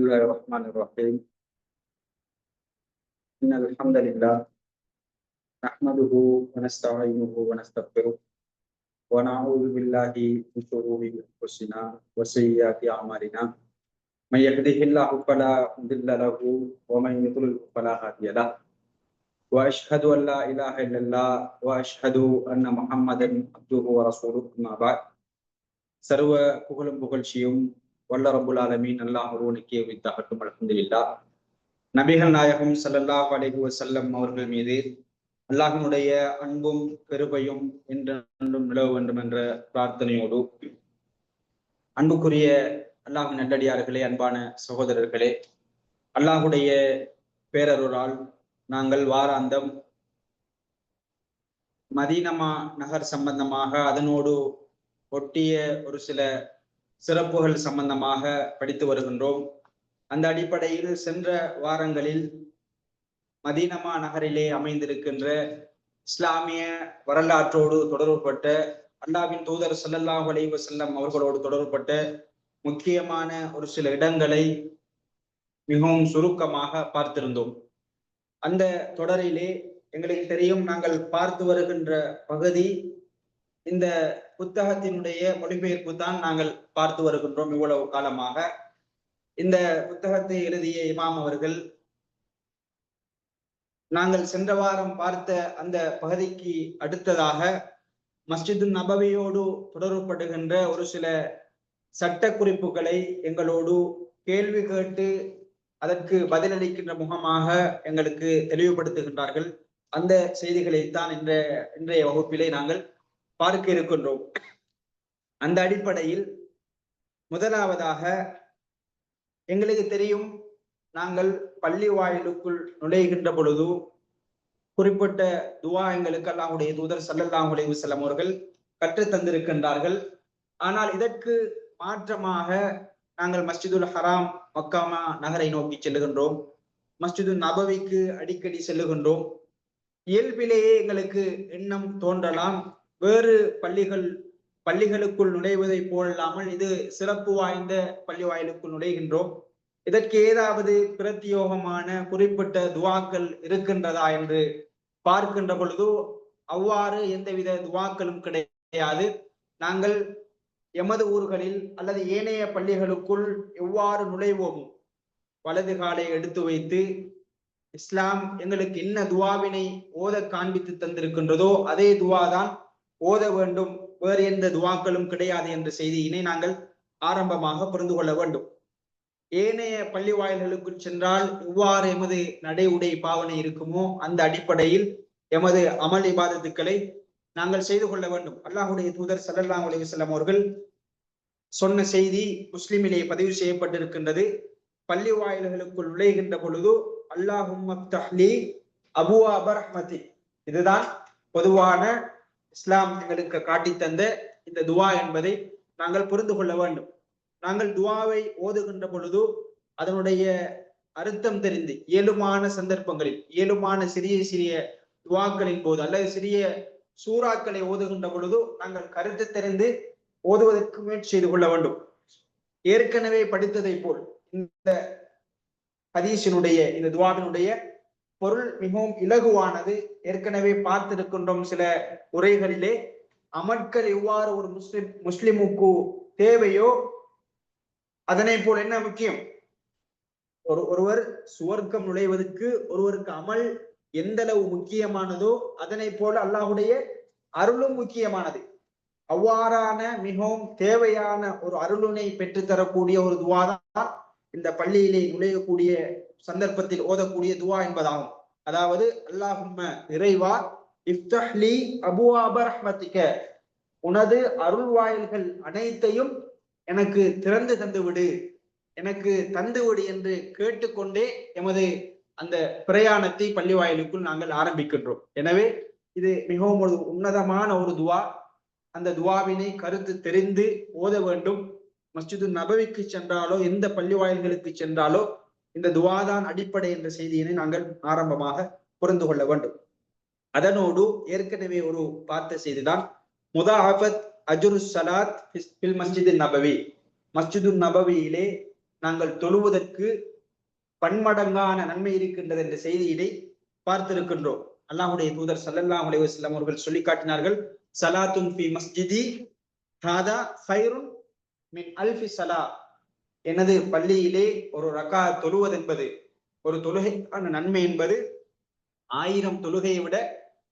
الله الرحمن الرحيم إن الحمد لله نحمده ونستعينه ونستغفره ونعوذ بالله من شرور أنفسنا وسيئات أعمالنا من يهده الله فلا مضل له ومن يضلل فلا هادي له وأشهد أن لا إله إلا الله وأشهد أن محمدا عبده ورسوله أما بعد சர்வ புகழும் புகழ்ச்சியும் வல்ல ரபுல் ஆலமீன் அல்லாஹ் ஒருவனுக்கே வைத்தாகட்டும் அலமதுல்லா நபிகள் நாயகம் ஸல்லல்லாஹு அலைஹி வசல்லம் அவர்கள் மீது அல்லாஹினுடைய அன்பும் பெருமையும் என்றென்றும் நிலவ வேண்டும் என்ற பிரார்த்தனையோடு அன்புக்குரிய அல்லாஹ் நல்லடியார்களே அன்பான சகோதரர்களே அல்லாஹுடைய பேரருளால் நாங்கள் வாராந்தம் மதீனமா நகர் சம்பந்தமாக அதனோடு ஒட்டிய ஒரு சில சிறப்புகள் சம்பந்தமாக படித்து வருகின்றோம். அந்த அடிப்படையில் சென்ற வாரங்களில் மதீனமா நகரிலே அமைந்திருக்கின்ற இஸ்லாமிய வரலாற்றோடு தொடர்புபட்ட அல்லாவின் தூதர் சல்லல்லாஹ் அலைவ செல்லம் அவர்களோடு தொடர்புபட்ட முக்கியமான ஒரு சில இடங்களை மிகவும் சுருக்கமாக பார்த்திருந்தோம். அந்த தொடரிலே எங்களுக்கு தெரியும் நாங்கள் பார்த்து வருகின்ற பகுதி இந்த புத்தகத்தினுடைய மொழிபெயர்ப்பு தான் நாங்கள் பார்த்து வருகின்றோம் இவ்வளவு காலமாக. இந்த புத்தகத்தை எழுதிய இமாம் அவர்கள் நாங்கள் சென்ற வாரம் பார்த்த அந்த பகுதிக்கு அடுத்ததாக மஸ்ஜிது நபவியோடு தொடர்புபடுகின்ற ஒரு சில சட்ட குறிப்புகளை எங்களோடு கேள்வி கேட்டு அதற்கு பதிலளிக்கின்ற முகமாக எங்களுக்கு தெளிவுபடுத்துகின்றார்கள். அந்த செய்திகளைத்தான் இந்த இன்றைய வகுப்பிலே நாங்கள் பார்க்க இருக்கின்றோம். அந்த அடிப்படையில் முதலாவதாக எங்களுக்கு தெரியும் நாங்கள் பள்ளி வாயிலுக்குள் நுழைகின்ற பொழுது குறிப்பிட்ட துவா எங்களுக்கு அல்லாஹுடைய தூதர் சல்லல்லாஹு அலைஹி செல்லம் அவர்கள் கற்றுத் தந்திருக்கின்றார்கள். ஆனால் இதற்கு மாற்றமாக நாங்கள் மஸ்ஜிதுல் ஹராம் மக்காமா நகரை நோக்கி செல்லுகின்றோம். மஸ்ஜிது நபவிக்கு அடிக்கடி செல்லுகின்றோம். இயல்பிலேயே எங்களுக்கு எண்ணம் தோன்றலாம். வேறு பள்ளிகள் பள்ளிகளுக்குள் நுழைவதை போலல்லாமல் இது சிறப்பு வாய்ந்த பள்ளி வாயிலுக்குள் நுழைகின்றோம். இதற்கு ஏதாவது பிரத்தியோகமான குறிப்பிட்ட துவாக்கள் இருக்கின்றதா என்று பார்க்கின்ற பொழுது அவ்வாறு எந்தவித துவாக்களும் கிடையாது. நாங்கள் எமது ஊர்களில் அல்லது ஏனைய பள்ளிகளுக்குள் எவ்வாறு நுழைவோமோ? வலது காலை எடுத்து வைத்து இஸ்லாம் எங்களுக்கு என்ன துவாவினை ஓத காண்பித்து தந்திருக்கின்றதோ அதே துவா தான் ஓத வேண்டும். வேறு எந்த துவாக்களும் கிடையாது என்ற செய்தியினை நாங்கள் ஆரம்பமாக புரிந்து கொள்ள வேண்டும். ஏனைய பள்ளி வாயில்களுக்கு சென்றால் எவ்வாறு எமது நடை உடை பாவனை இருக்குமோ? அந்த அடிப்படையில் எமது அமல் இபாதத்துக்களை நாங்கள் செய்து கொள்ள வேண்டும். அல்லாஹுடைய தூதர் சல்லல்லாஹு அலிவசல்லம் அவர்கள் சொன்ன செய்தி முஸ்லிமிலே பதிவு செய்யப்பட்டிருக்கின்றது. பள்ளி வாயில்களுக்குள் நுழைகின்ற பொழுது அல்லாஹும் அபு அபரஹ்மதி இதுதான் பொதுவான இஸ்லாம் எங்களுக்கு காட்டி தந்த இந்த துவா என்பதை நாங்கள் புரிந்து கொள்ள வேண்டும். நாங்கள் துவாவை ஓதுகின்ற பொழுது அதனுடைய அர்த்தம் தெரிந்து இயலுமான சந்தர்ப்பங்களில் இயலுமான சிறிய சிறிய துவாக்களின் போது அல்லது சிறிய சூறாக்களை ஓதுகின்ற பொழுது நாங்கள் கருத்து தெரிந்து ஓதுவதற்கு முயற்சி செய்து கொள்ள வேண்டும். ஏற்கனவே படித்ததை போல் இந்த ஹதீஷினுடைய இந்த துவாவினுடைய பொருள் மிகவும் இலகுவானது. ஏற்கனவே பார்த்திருக்கின்றோம் சில உரைகளிலே அமட்கள் எவ்வாறு ஒரு முஸ்லிம் முஸ்லிமுக்கு தேவையோ அதனை போல் என்ன முக்கியம்? ஒரு ஒருவர் சுவர்க்கம் நுழைவதற்கு ஒருவருக்கு அமல் எந்த அளவு முக்கியமானதோ அதனை போல அல்லாஹுடைய அருளும் முக்கியமானது. அவ்வாறான மிகவும் தேவையான ஒரு அருளினை பெற்றுத்தரக்கூடிய ஒரு துவாதான் இந்த பள்ளியிலே நுழையக்கூடிய சந்தர்ப்பத்தில் ஓதக்கூடிய துவா என்பதாகும். அதாவது அல்லாஹும்ம இறைவா இஃப்தஹ்லி அபுவாப ரஹ்மத்திக்க உனது அருள் வாயில்கள் அனைத்தையும் எனக்கு திறந்து தந்துவிடு. எனக்கு தந்துவிடு என்று கேட்டுக்கொண்டே எமது அந்த பிரயாணத்தை பள்ளி வாயிலுக்குள் நாங்கள் ஆரம்பிக்கின்றோம். எனவே இது மிகவும் ஒரு உன்னதமான ஒரு துவா. அந்த துவாவினை கருத்து தெரிந்து ஓத வேண்டும். மஸ்ஜிது நபவிக்கு சென்றாலோ எந்த பள்ளி வாயில்களுக்கு சென்றாலோ இந்த துவாதான் அடிப்படை என்ற செய்தியினை நாங்கள் ஆரம்பமாக புரிந்து கொள்ள வேண்டும். அதனோடு ஏற்கனவே ஒரு பார்த்த செய்திதான் முதாஹபத் அஜுரு சலாத் மஸ்ஜிது நபவி. மஸ்ஜிது நபவியிலே நாங்கள் தொழுவதற்கு பன்மடங்கான நன்மை இருக்கின்றது என்ற செய்தியினை பார்த்திருக்கின்றோம். அல்லாஹுடைய தூதர் சல்லல்லா அலைஹி வஸல்லம் அவர்கள் சொல்லி காட்டினார்கள் சலாத்துன் பி மஸ்ஜிதி ஹாதா ஃபைருன் மின் அல்ஃபி சலா எனது பள்ளியிலே ஒரு ரகா தொழுவது என்பது ஒரு தொழுகைக்கான நன்மை என்பது ஆயிரம் தொழுகையை விட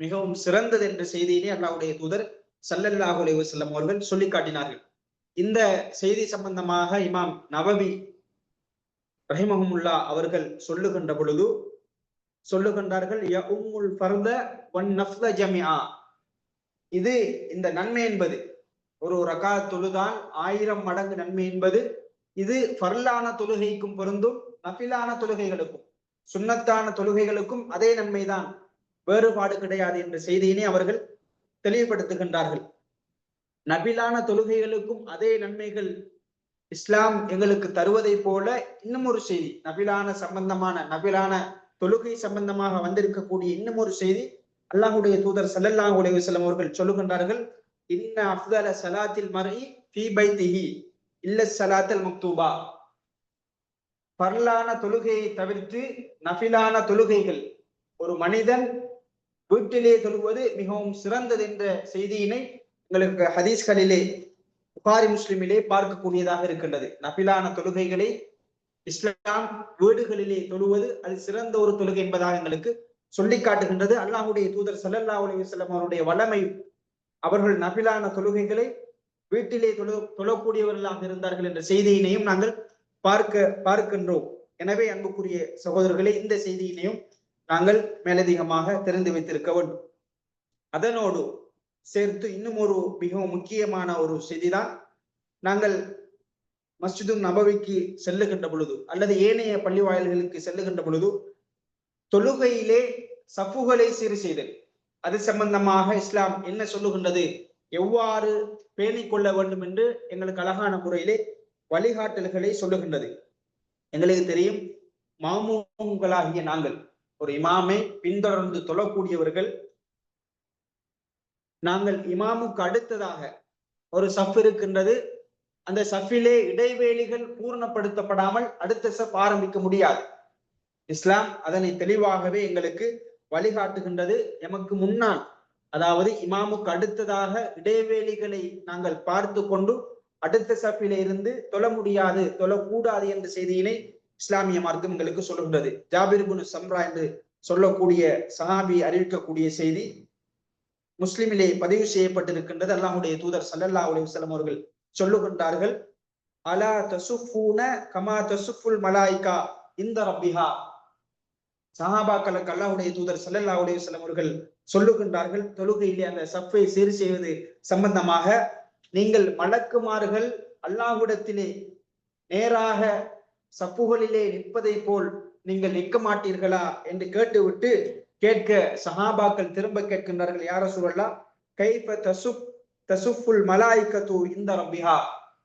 மிகவும் சிறந்தது என்ற செய்தியிலே அல்லாவுடைய தூதர் சல்லல்லாஹு அலைஹி வஸல்லம் அவர்கள் சொல்லி காட்டினார்கள். இந்த செய்தி சம்பந்தமாக இமாம் நவவி ரஹிமஹமுல்லா அவர்கள் சொல்லுகின்ற பொழுது சொல்லுகின்றார்கள் ய ஃபர்த வன் நஃப்த ஜமிஆ. இது இந்த நன்மை என்பது ஒரு ரகா தொழுதான் ஆயிரம் மடங்கு நன்மை என்பது இது ஃபர்லான தொழுகைக்கும் பொருந்தும் நஃபிலான தொழுகைகளுக்கும் சுன்னத்தான தொழுகைகளுக்கும் அதே நன்மைதான். வேறுபாடு கிடையாது என்ற செய்தியினை அவர்கள் தெளிவுபடுத்துகின்றார்கள். நபிலான தொழுகைகளுக்கும் அதே நன்மைகள் இஸ்லாம் எங்களுக்கு தருவதை போல இன்னும் ஒரு செய்தி நபிலான சம்பந்தமான நபிலான தொழுகை சம்பந்தமாக வந்திருக்கக்கூடிய இன்னும் ஒரு செய்தி அல்லாஹுடைய தூதர் சல்லல்லாஹுடைய அலைஹி அவர்கள் சொல்லுகின்றார்கள் இன்ன அஃதல சலாத்தில் மறை ஃபீ பைத்திஹி. இல்ல சலாத்தல் முக்தூபா. பரலான தொழுகையை தவிர்த்து நஃபிலான தொழுகைகள். ஒரு மனிதன் வீட்டிலே தொழுவது மிகவும் சிறந்தது என்ற செய்தியினை உங்களுக்கு ஹதீஸ்களிலே புகாரி முஸ்லிமிலே பார்க்கக்கூடியதாக இருக்கின்றது. நபிலான தொழுகைகளை இஸ்லாம் வீடுகளிலே தொழுவது அது சிறந்த ஒரு தொழுகை என்பதாக எங்களுக்கு சொல்லி காட்டுகின்றது. அல்லாஹுடைய தூதர் சல்லல்லா அலி வல்லம் அவருடைய வல்லமை. அவர்கள் நபிலான தொழுகைகளை வீட்டிலே தொழு தொழக்கூடியவர்களாக இருந்தார்கள் என்ற செய்தியினையும் நாங்கள் பார்க்க பார்க்கின்றோம். எனவே அன்புக்குரிய சகோதரர்களே இந்த செய்தியினையும் நாங்கள் மேலதிகமாக தெரிந்து வைத்திருக்க வேண்டும். அதனோடு சேர்த்து இன்னும் ஒரு மிகவும் முக்கியமான ஒரு செய்திதான் நாங்கள் மஸ்ஜிது நபவிக்கு செல்லுகின்ற பொழுது அல்லது ஏனைய பள்ளி வாயில்களுக்கு செல்லுகின்ற பொழுது தொழுகையிலே சஃபுகளை சீர் செய்தல் அது சம்பந்தமாக இஸ்லாம் என்ன சொல்லுகின்றது? எவ்வாறு பேணிக் கொள்ள வேண்டும் என்று எங்களுக்கு அழகான முறையிலே வழிகாட்டல்களை சொல்லுகின்றது. எங்களுக்கு தெரியும் மாமூங்களாகிய நாங்கள் ஒரு இமாமை பின்தொடர்ந்து தொழக்கூடியவர்கள் நாங்கள் இமாமுக்கு அடுத்ததாக ஒரு சஃப் இருக்கின்றது. அந்த சஃபிலே இடைவேளிகள் பூர்ணப்படுத்தப்படாமல் அடுத்த சஃப் ஆரம்பிக்க முடியாது. இஸ்லாம் அதனை தெளிவாகவே எங்களுக்கு வழிகாட்டுகின்றது. எமக்கு முன்னால் அதாவது இமாமுக்கு அடுத்ததாக இடைவேளிகளை நாங்கள் பார்த்து கொண்டு அடுத்த சஃபிலே இருந்து தொழ முடியாது தொழக்கூடாது என்ற செய்தியினை இஸ்லாமிய மார்க்கம் எங்களுக்கு சொல்லுகின்றது. ஜாபிர்புன் சம்ரா என்று சொல்லக்கூடிய சஹாபி அறிவிக்கக்கூடிய செய்தி முஸ்லிமிலே பதிவு செய்யப்பட்டிருக்கின்றது. அல்லாஹுடைய தூதர் சல்லல்லா அலுவலம் அவர்கள் சொல்லுகின்றார்கள் அலா தசுஃபூன கமா தசுஃபுல் மலாய்கா இந்த ரப்பிஹா? சஹாபாக்களுக்கு அல்லாஹுடைய தூதர் சல்லல்லா அலுவலம் அவர்கள் சொல்லுகின்றார்கள். தொழுகையிலே அந்த சஃபை சீர் செய்வது சம்பந்தமாக நீங்கள் மலக்குமார்கள் அல்லாஹுடத்திலே நேராக சப்புகளிலே நிற்பதை போல் நீங்கள் நிற்க மாட்டீர்களா என்று கேட்டுவிட்டு கேட்க சஹாபாக்கள் திரும்ப கேட்கின்றார்கள். யார சூழல்லா கைப்ப தசுப் தசுஃபுல் மலாய்கத்து இந்த ரபிஹா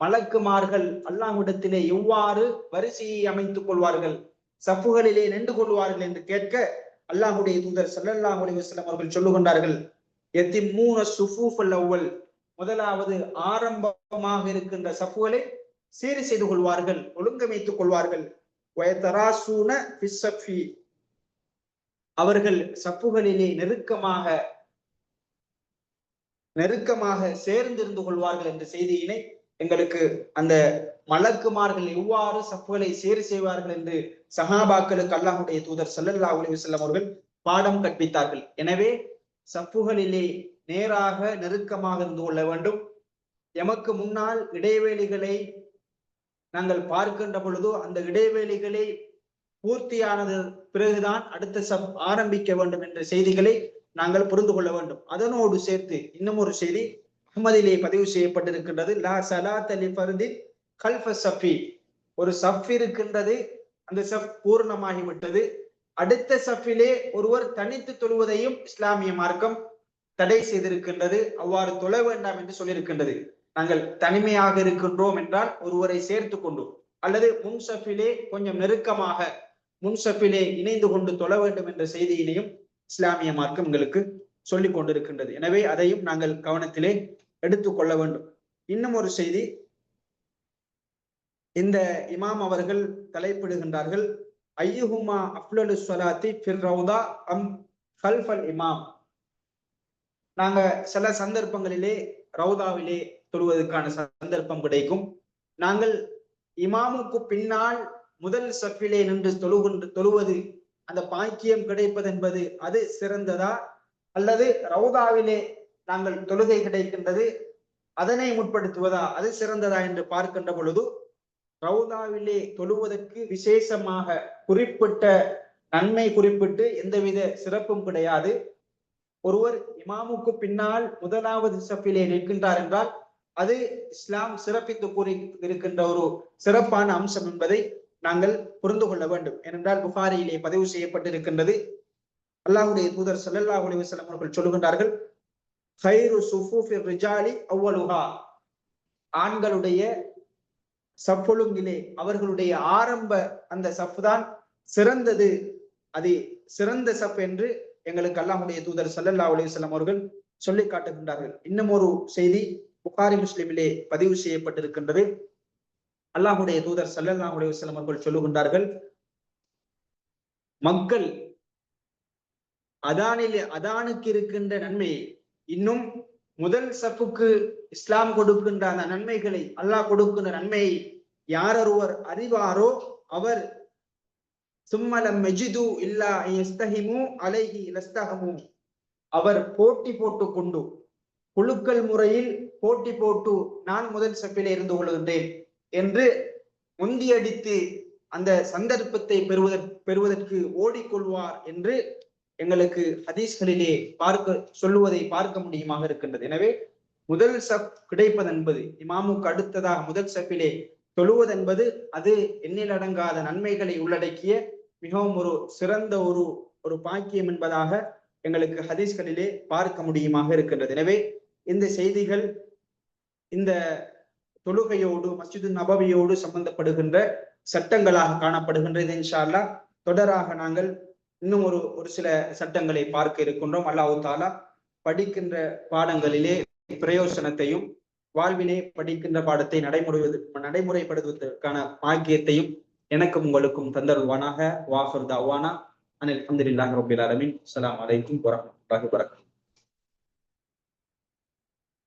மலக்குமார்கள் அல்லாஹ்விடத்திலே எவ்வாறு வரிசையை அமைத்துக் கொள்வார்கள்? சப்புகளிலே நின்று கொள்வார்கள் என்று கேட்க அல்லாஹுடைய தூதர் சல்லல்லாஹு அலைஹி வஸல்லம் அவர்கள் சொல்லுகின்றார்கள் எத்திமூன சுஃபூஃபல் அவ்வல் முதலாவது ஆரம்பமாக இருக்கின்ற சப்புகளை சீர் செய்து கொள்வார்கள் ஒழுங்கமைத்துக் கொள்வார்கள். வயதராசூன அவர்கள் சப்புகளிலே நெருக்கமாக நெருக்கமாக சேர்ந்திருந்து கொள்வார்கள் என்ற செய்தியினை எங்களுக்கு அந்த மலக்குமார்கள் எவ்வாறு சப்புகளை சேறு செய்வார்கள் என்று சஹாபாக்களுக்கு அல்லாஹுடைய தூதர் சல்லல்லா உலக செல்லம் அவர்கள் பாடம் கற்பித்தார்கள். எனவே சப்புகளிலே நேராக நெருக்கமாக இருந்து கொள்ள வேண்டும். எமக்கு முன்னால் இடைவேளிகளை நாங்கள் பார்க்கின்ற பொழுதோ அந்த இடைவேளிகளை பூர்த்தியானது பிறகுதான் அடுத்த சப் ஆரம்பிக்க வேண்டும் என்ற செய்திகளை நாங்கள் புரிந்து கொள்ள வேண்டும். அதனோடு சேர்த்து இன்னும் ஒரு செய்தி அஹ்மதிலே பதிவு செய்யப்பட்டிருக்கின்றது. லா சலாத் அலி ஃபர்தின் கல்ஃப சஃபி. ஒரு சஃப் இருக்கின்றது அந்த சஃப் பூர்ணமாகிவிட்டது. அடுத்த சஃபிலே ஒருவர் தனித்து தொழுவதையும் இஸ்லாமிய மார்க்கம் தடை செய்திருக்கின்றது. அவ்வாறு தொழ வேண்டாம் என்று சொல்லியிருக்கின்றது. நாங்கள் தனிமையாக இருக்கின்றோம் என்றால் ஒருவரை சேர்த்து கொண்டு அல்லது முன்சஃபிலே கொஞ்சம் நெருக்கமாக முன்சஃபிலே இணைந்து கொண்டு தொழ வேண்டும் என்ற செய்தியினையும் இஸ்லாமிய மார்க்கம் எங்களுக்கு சொல்லிக் கொண்டிருக்கின்றது. எனவே அதையும் நாங்கள் கவனத்திலே எடுத்துக்கொள்ள வேண்டும். இன்னும் ஒரு செய்தி. இந்த இமாம் அவர்கள் தலைப்பிடுகின்றார்கள் ஐயுஹுமா அஃப்லலு சொலாத்தி ஃபிர் ரவுதா அம் ஹல்ஃபல் இமாம்? நாங்க சில சந்தர்ப்பங்களிலே ரவுதாவிலே தொழுவதற்கான சந்தர்ப்பம் கிடைக்கும். நாங்கள் இமாமுக்கு பின்னால் முதல் சஃபிலே நின்று தொழுகின்ற தொழுவது அந்த பாக்கியம் கிடைப்பது என்பது அது சிறந்ததா? அல்லது ரவுதாவிலே நாங்கள் தொழுகை கிடைக்கின்றது அதனை முற்படுத்துவதா? அது சிறந்ததா என்று பார்க்கின்ற பொழுது ரவுதாவிலே தொழுவதற்கு விசேஷமாக குறிப்பிட்ட நன்மை குறிப்பிட்டு எந்தவித சிறப்பும் கிடையாது. ஒருவர் இமாமுக்கு பின்னால் முதலாவது சஃபிலே நிற்கின்றார் என்றால் அது இஸ்லாம் சிறப்பித்து கூறி இருக்கின்ற ஒரு சிறப்பான அம்சம் என்பதை நாங்கள் புரிந்து கொள்ள வேண்டும். ஏனென்றால் புகாரியிலே பதிவு செய்யப்பட்டிருக்கின்றது. அல்லாஹுடைய தூதர் சல்லல்லா அலிவசலம் அவர்கள் சொல்லுகின்றார்கள் ஹைரு சுஃபூஃபி ரிஜாலி அவ்வலுஹா. ஆண்களுடைய சப்பொழுங்கிலே அவர்களுடைய ஆரம்ப அந்த சஃப் தான் சிறந்தது. அது சிறந்த சப் என்று எங்களுக்கு அல்லாஹுடைய தூதர் சல்லல்லா அலிவசலம் அவர்கள் சொல்லி காட்டுகின்றார்கள். இன்னும் ஒரு செய்தி புகாரி முஸ்லிமிலே பதிவு செய்யப்பட்டிருக்கின்றது. அல்லாஹுடைய தூதர் சல்லல்லா அலிவசலம் அவர்கள் சொல்லுகின்றார்கள் மக்கள் அதானிலே அதானுக்கு இருக்கின்ற நன்மையை இன்னும் முதல் சப்புக்கு இஸ்லாம் கொடுக்கின்ற அந்த நன்மைகளை அல்லாஹ் கொடுக்கின்ற நன்மையை யாரொருவர் அறிவாரோ அவர் சும்மலம் மெஜிது இல்லா எஸ்தஹிமு அலைஹி லஸ்தஹமு. அவர் போட்டி போட்டு கொண்டு குழுக்கள் முறையில் போட்டி போட்டு நான் முதல் சப்பிலே இருந்து கொள்கின்றேன் என்று முந்தியடித்து அந்த சந்தர்ப்பத்தை பெறுவதற்கு பெறுவதற்கு ஓடிக்கொள்வார் என்று எங்களுக்கு ஹதீஸ்களிலே பார்க்க சொல்லுவதை பார்க்க முடியுமாக இருக்கின்றது. எனவே முதல் சப் கிடைப்பது என்பது இமாமுக்கு அடுத்ததாக முதல் சப்பிலே தொழுவதென்பது அது எண்ணிலடங்காத நன்மைகளை உள்ளடக்கிய மிகவும் ஒரு சிறந்த ஒரு ஒரு பாக்கியம் என்பதாக எங்களுக்கு ஹதீஸ்களிலே பார்க்க முடியுமாக இருக்கின்றது. எனவே இந்த செய்திகள் இந்த தொழுகையோடு மஸ்ஜிது நபவியோடு சம்பந்தப்படுகின்ற சட்டங்களாக காணப்படுகின்றது இன்ஷால்லா தொடராக நாங்கள் இன்னும் ஒரு ஒரு சில சட்டங்களை பார்க்க இருக்கின்றோம். அல்லாஹு தாலா படிக்கின்ற பாடங்களிலே பிரயோசனத்தையும் வாழ்விலே படிக்கின்ற பாடத்தை நடைமுறைவது நடைமுறைப்படுத்துவதற்கான பாக்கியத்தையும் எனக்கும் உங்களுக்கும் தந்தருவானாக வாஃபர் தாவானா. அனில் அஹமதுல்லாஹி ரபில் அலமின் அஸ்ஸலாமு அலைக்கும் வரஹ்மத்துல்லாஹி வரகம்